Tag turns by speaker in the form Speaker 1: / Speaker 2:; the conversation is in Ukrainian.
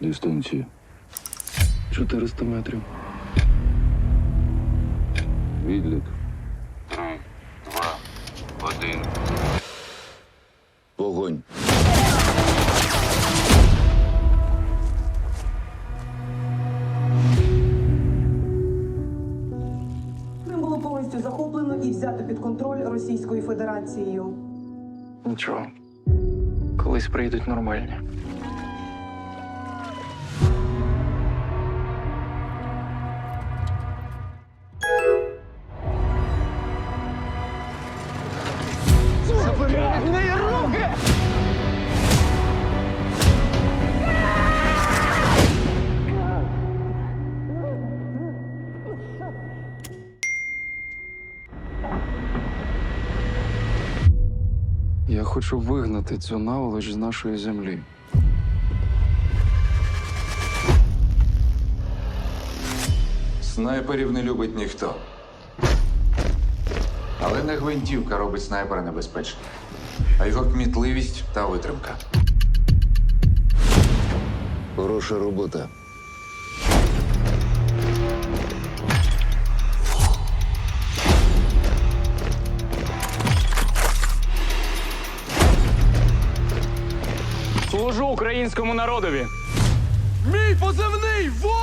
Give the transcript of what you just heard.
Speaker 1: Дистанція.
Speaker 2: 400 метрів.
Speaker 1: Відлік.
Speaker 3: Три, два, один.
Speaker 1: Вогонь.
Speaker 4: Крим було повністю захоплено і взято під контроль Російською Федерацією.
Speaker 2: Нічого. Колись прийдуть нормальні. Я хочу вигнати цю наволоч з нашої землі.
Speaker 5: Снайперів не любить ніхто. Але не гвинтівка робить снайпера небезпечним, а його кмітливість та витримка.
Speaker 1: Хороша робота.
Speaker 6: Служу українському народові.
Speaker 7: Мій позивний ворон!